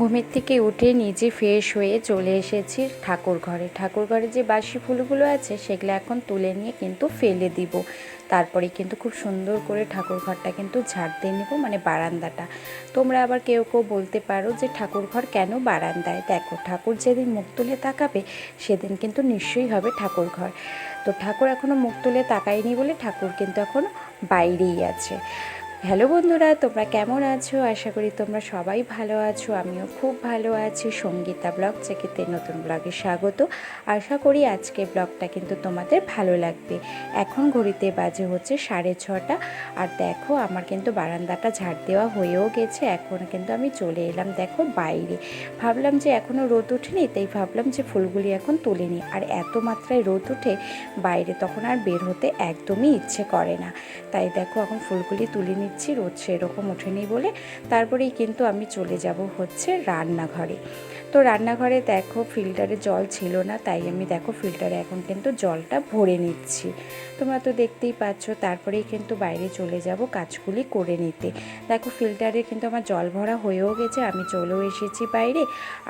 ঘুমের থেকে উঠে নিজে ফ্রেশ হয়ে চলে এসেছি ঠাকুর ঘরে। ঠাকুর ঘরে যে বাসি ফুলগুলো আছে, সেগুলো এখন তুলে নিয়ে কিন্তু ফেলে দিব। তারপরে কিন্তু খুব সুন্দর করে ঠাকুর ঘরটা কিন্তু ঝাড় দিয়ে নেব মানে বারান্দাটা। তোমরা আবার কেউ কেউ বলতে পারো যে ঠাকুর ঘর কেন বারান্দায়? দেখো, ঠাকুর যেদিন মুখ তুলে তাকাবে, সেদিন কিন্তু নিশ্চয়ই হবে ঠাকুর ঘর। তো ঠাকুর এখনও মুখ তুলে তাকায়নি বলে ঠাকুর কিন্তু এখন বাইরেই আছে। হ্যালো বন্ধুরা, তোমরা কেমন আছো? আশা করি তোমরা সবাই ভালো আছো, আমিও খুব ভালো আছি। সঙ্গীতা ব্লগ চেকেতে নতুন ব্লগে স্বাগত। আশা করি আজকে ব্লগটা কিন্তু তোমাদের ভালো লাগবে। এখন ঘড়িতে বাজে হচ্ছে সাড়ে ছটা। আর দেখো, আমার কিন্তু বারান্দাটা ঝাড় দেওয়া হয়েও গেছে। এখন কিন্তু আমি চলে এলাম, দেখো, বাইরে। ভাবলাম যে এখনও রোদ ওঠেনি তাই ভাবলাম যে ফুলগুলি এখন তুলে নিই। আর এত মাত্রায় রোদ ওঠে বাইরে তখন আর বের হতে একদমই ইচ্ছে করে না। তাই দেখো, এখন ফুলগুলি তুলে নিচ্ছি রোদ সেরকম ওঠেনি বলে। তারপরেই কিন্তু আমি চলে যাব হচ্ছে রান্নাঘরে। তো রান্নাঘরে দেখো ফিল্টারে জল ছিল না, তাই আমি দেখো ফিল্টারে এখন কিন্তু জলটা ভরে নিচ্ছি। তোমরা তো দেখতেই পাচ্ছ, তারপরেই কিন্তু বাইরে চলে যাব কাজগুলি করে নিতে। দেখো ফিল্টারে কিন্তু আমার জল ভরা হয়েও গেছে, আমি চলেও এসেছি বাইরে,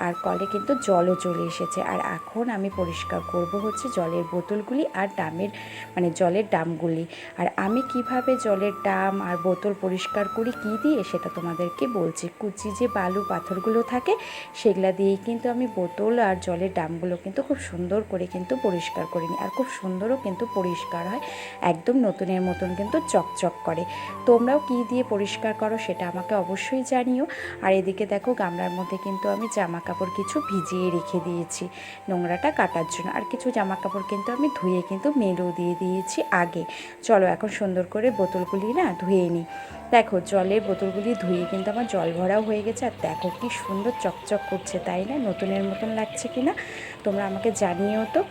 আর কলে কিন্তু জলও চলে এসেছে। আর এখন আমি পরিষ্কার করব হচ্ছে জলের বোতলগুলি আর ডামের মানে জলের ডামগুলি। আর আমি কীভাবে জলের ডাম আর বোতল পরিষ্কার করি, কী দিয়ে, সেটা তোমাদেরকে বলছি। কুচি যে বালু পাথরগুলো থাকে, সেগুলা দিয়েই কিন্তু আমি বোতল আর জলের ডামগুলো কিন্তু খুব সুন্দর করে কিন্তু পরিষ্কার করে নিই আর খুব সুন্দরও কিন্তু পরিষ্কার হয়, একদম নতুনের মতন কিন্তু চকচক করে। তোমরাও কী দিয়ে পরিষ্কার করো সেটা আমাকে অবশ্যই জানিও। আর এদিকে দেখো গামলার মধ্যে কিন্তু আমি জামা কাপড় কিছু ভিজিয়ে রেখে দিয়েছি, নোংরাটা কাটার জন্য। আর কিছু জামা কাপড় কিন্তু আমি ধুয়ে কিন্তু মেলেও দিয়ে দিয়েছি আগে। চলো এখন সুন্দর করে বোতলগুলি না ধুয়ে নিই। দেখো জলের বোতলগুলি ধুয়ে কিন্তু আমার জল ভরাও হয়ে গেছে। আর দেখো কি সুন্দর চকচক করছে, তাই না, নতুনের মতন লাগছে কি না তোমরা আমাকে জানিও তো।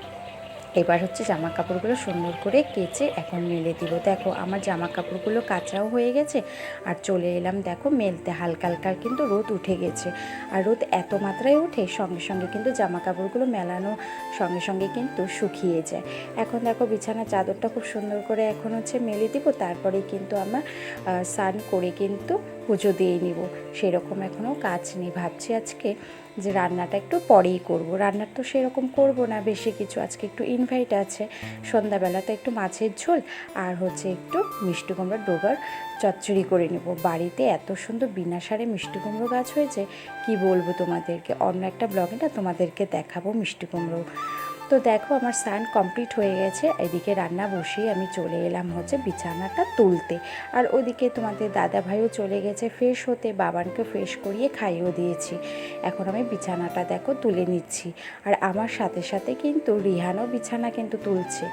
এবার হচ্ছে জামা কাপড়গুলো সুন্দর করে কেচে এখন মেলে দিব। দেখো, আমার জামা কাপড়গুলো কাঁচাও হয়ে গেছে আর চলে এলাম, দেখো, মেলতে। হালকা হালকা কিন্তু রোদ উঠে গেছে। আর রোদ এত মাত্রায় উঠে সঙ্গে সঙ্গে কিন্তু জামা কাপড়গুলো মেলানো সঙ্গে সঙ্গে কিন্তু শুকিয়ে যায়। এখন দেখো বিছানার চাদরটা খুব সুন্দর করে এখন হচ্ছে মেলে দিব। তারপরে কিন্তু আমার স্নান করে কিন্তু পুজো দিয়ে নিব। সেরকম এখনও কাজ নেই। ভাবছি আজকে যে রান্নাটা একটু পরেই করব। রান্নার তো সেরকম করব না, বেশি কিছু। আজকে একটু ইনভাইট আছে। সন্ধ্যাবেলাতে একটু মাছের ঝোল আর হচ্ছে একটু মিষ্টি কুমড়োর ডোগার চচ্চড়ি করে নেব। বাড়িতে এত সুন্দর বিনা সারে মিষ্টি কুমড়ো গাছ হয়েছে, কি বলব তোমাদেরকে? অন্য একটা ব্লগে না তোমাদেরকে দেখাবো মিষ্টি কুমড়ো তো দেখো আমার স্নান কমপ্লিট হয়ে গেছে, এদিকে রান্না বসিয়ে আমি চলে এলাম হচ্ছে বিছানাটা তুলতে। আর ওদিকে তোমাদের দাদা ভাইও চলে গেছে ফ্রেশ হতে, বাবানকে ফ্রেশ করিয়ে খাইয়েও দিয়েছি। এখন আমি বিছানাটা দেখো তুলে নিচ্ছি। আর আমার সাথে সাথে কিন্তু রিহানও বিছানা কিন্তু তুলছে।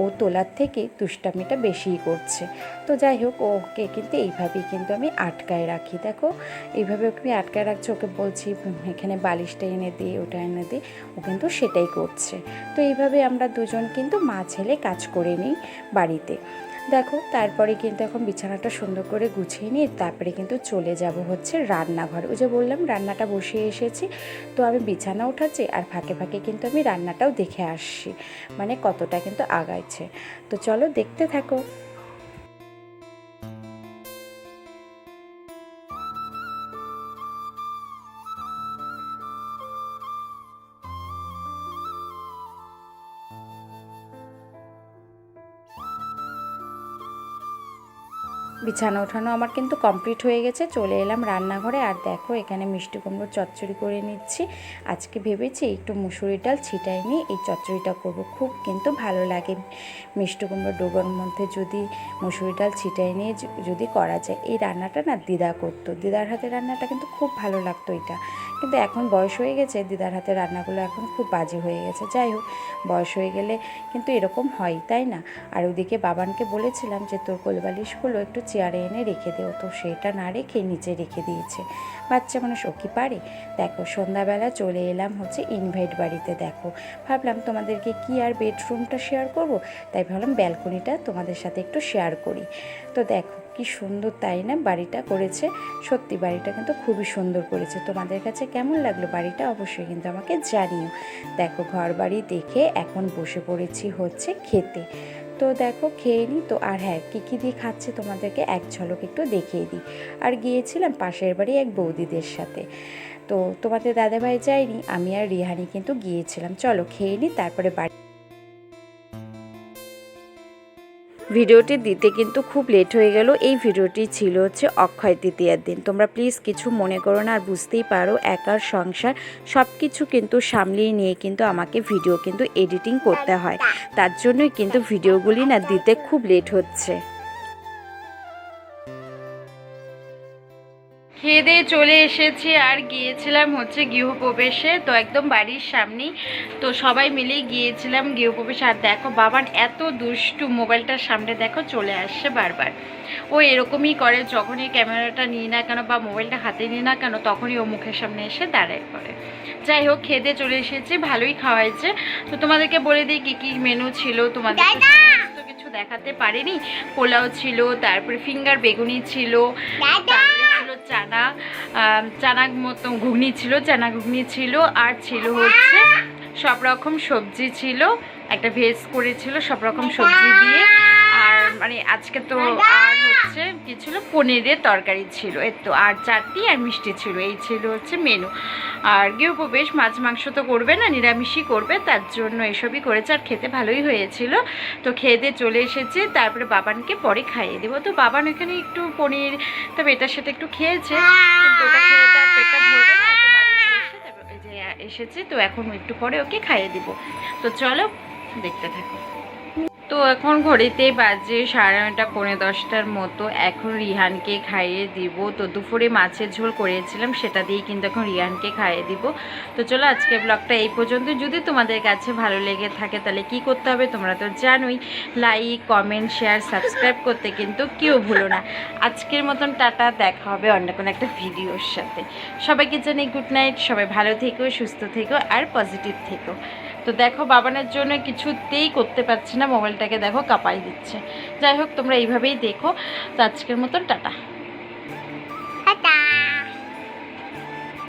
ও তোলার থেকে দুষ্টামিটা বেশিই করছে। তো যাই হোক, ওকে কিন্তু এইভাবেই কিন্তু আমি আটকায় রাখি। দেখো, এইভাবে ওকে আমি আটকায় রাখছি, ওকে বলছি এখানে বালিশটা এনে দে, ওটা এনে দে। ও কিন্তু সেটাই করছে। তো এইভাবে আমরা দুজন কিন্তু মা ছেলে কাজ করে নিই বাড়িতে। দেখো, তারপরে কিন্তু এখন বিছানাটা সুন্দর করে গুছিয়ে নিয়ে তারপরে কিন্তু চলে যাব হচ্ছে রান্নাঘর। ওই যে বললাম, রান্নাটা বসিয়ে এসেছি। তো আমি বিছানা উঠাচ্ছি আর ফাঁকে ফাঁকে কিন্তু আমি রান্নাটাও দেখে আসছি। মানে কতটা কিন্তু আগাইছে। তো চলো দেখতে থাকো। বিছানা ওঠানো আমার কিন্তু কমপ্লিট হয়ে গেছে। চলে এলাম রান্নাঘরে। আর দেখো, এখানে মিষ্টি কুমড়োর চচ্চড়ি করে নিচ্ছি। আজকে ভেবেছি একটু মুসুরি ডাল ছিটাই নিয়ে এই চচ্চড়িটা করব, খুব কিন্তু ভালো লাগে। মিষ্টি কুমড়োর ডোগর মধ্যে যদি মুসুরি ডাল ছিটাই নিয়ে যদি করা যায়। এই রান্নাটা না দিদা করতো। দিদার হাতে রান্নাটা কিন্তু খুব ভালো লাগতো এটা। কিন্তু এখন বয়স হয়ে গেছে। দিদার হাতে রান্নাগুলো এখন খুব বাজে হয়ে গেছে। যাই হোক, বয়স হয়ে গেলে কিন্তু এরকম হয়, তাই না? আর ওদিকে বাবানকে বলেছিলাম যে, তোর কোলবালিশগুলো একটু চেয়ারে এনে রেখে দেও তো সেটা না রেখে নিচে রেখে দিয়েছে। বাচ্চা মানুষ, ও কি পারে? দেখো, সন্ধ্যাবেলা চলে এলাম হচ্ছে ইনভাইট বাড়িতে, দেখো। ভাবলাম তোমাদেরকে কি আর বেডরুমটা শেয়ার করব? তাই ভাবলাম ব্যালকনিটা তোমাদের সাথে একটু শেয়ার করি। তো দেখো, কি সুন্দর তাই না বাড়িটা করেছে। সত্যি বাড়িটা কিন্তু খুবই সুন্দর করেছে। তোমাদের কাছে কেমন লাগল বাড়িটা অবশ্যই কিন্তু আমাকে জানিও। দেখো ঘর বাড়ি দেখে এখন বসে পড়েছি হচ্ছে খেতে। তো দেখো, খেয়ে নিই তো। আর হ্যাঁ কী কী দিয়ে খাচ্ছে তোমাদেরকে এক ঝলক একটু দেখিয়ে দিই। আর গিয়েছিলাম পাশের বাড়ি এক বৌদিদের সাথে। তো তোমাদের দাদাভাই যায়নি, আমি আর রিহানি কিন্তু গিয়েছিলাম। চলো, খেয়ে নিই তারপরে বাড়ি ভিডিওটি দিতে কিন্তু খুব লেট হয়ে গেল। এই ভিডিওটি ছিল হচ্ছে অক্ষয় তৃতীয়ার দিন। তোমরা প্লিজ কিছু মনে করো না, আর বুঝতেই পারো একার সংসার সব কিছু কিন্তু সামলিয়ে নিয়ে কিন্তু আমাকে ভিডিও কিন্তু এডিটিং করতে হয়। তার জন্যই কিন্তু ভিডিওগুলি না দিতে খুব লেট হচ্ছে। খেয়ে দিয়ে চলে এসেছি আর গিয়েছিলাম হচ্ছে গৃহপ্রবেশে তো একদম বাড়ির সামনেই। তো সবাই মিলেই গিয়েছিলাম গৃহপ্রবেশে। আর দেখো বাবার এত দুষ্টু মোবাইলটার সামনে দেখো চলে আসছে বারবার। ও এরকমই করে যখনই ক্যামেরাটা নিই না কেন বা মোবাইলটা হাতে নিই না কেন তখনই ও মুখের সামনে এসে দাঁড়ায় করে। যাই হোক খেতে চলে এসেছি ভালোই খাওয়াইছে তো তোমাদেরকে বলে দিই কী কী মেনু ছিল তোমাদের তো কিছু দেখাতে পারিনি। পোলাও ছিল তারপরে ফিঙ্গার বেগুনি ছিল চানা চানা মতো ঘুগনি ছিল, চানা ঘুগনি ছিল, আর ছিল হচ্ছে সব রকম সবজি ছিল, একটা ভেজ করেছিল সব রকম সবজি দিয়ে মানে আজকে তো আর হচ্ছে কি ছিল? পনিরের তরকারি ছিল। এর তো আর চাটনি আর মিষ্টি ছিল। এই ছিল হচ্ছে মেনু আর গৃহপ্রবেশ মাছ মাংস তো করবে না নিরামিষই করবে তার জন্য এসবই করেছে। আর খেতে ভালোই হয়েছিল। তো খেয়ে দিয়ে চলে এসেছে। তারপরে বাবানকে পরে খাইয়ে দেবো। তো বাবান এখানে একটু পনির তবে এটার সাথে একটু খেয়েছে। কিন্তু ওটা খেয়ে তার পেটটা ভরবে না তো বাড়িতে এসে তারপর যে এসেছে তো এখন একটু পরে ওকে খাইয়ে দিব। তো চলো দেখতে থাকো। তো এখন ঘড়িতে বাজে সাড়ে নটা পৌনে দশটার মতো। এখন রিহানকে খাইয়ে দিব। তো দুপুরে মাছের ঝোল করেছিলাম, সেটা দিয়ে কিন্তু এখন রিহানকে খাইয়ে দিব। তো চলো আজকের ব্লগটা এই পর্যন্ত। যদি তোমাদের কাছে ভালো লেগে থাকে, তাহলে কি করতে হবে তোমরা তো জানোই। লাইক কমেন্ট শেয়ার সাবস্ক্রাইব করতে কিন্তু কেউ ভুলো না। আজকের মতন টাটা, দেখা হবে অন্য কোনো একটা ভিডিওর সাথে। সবাইকে জানি গুড নাইট সবাই ভালো থেকো, সুস্থ থেকো, আর পজিটিভ থেকো। তো দেখো, বাবানের জন্য কিছুতেই করতে পারছি না, মোবাইলটাকে দেখো কাঁপাই দিচ্ছে। যাই হোক, তোমরা এইভাবেই দেখো। তো আজকের মতন টাটা।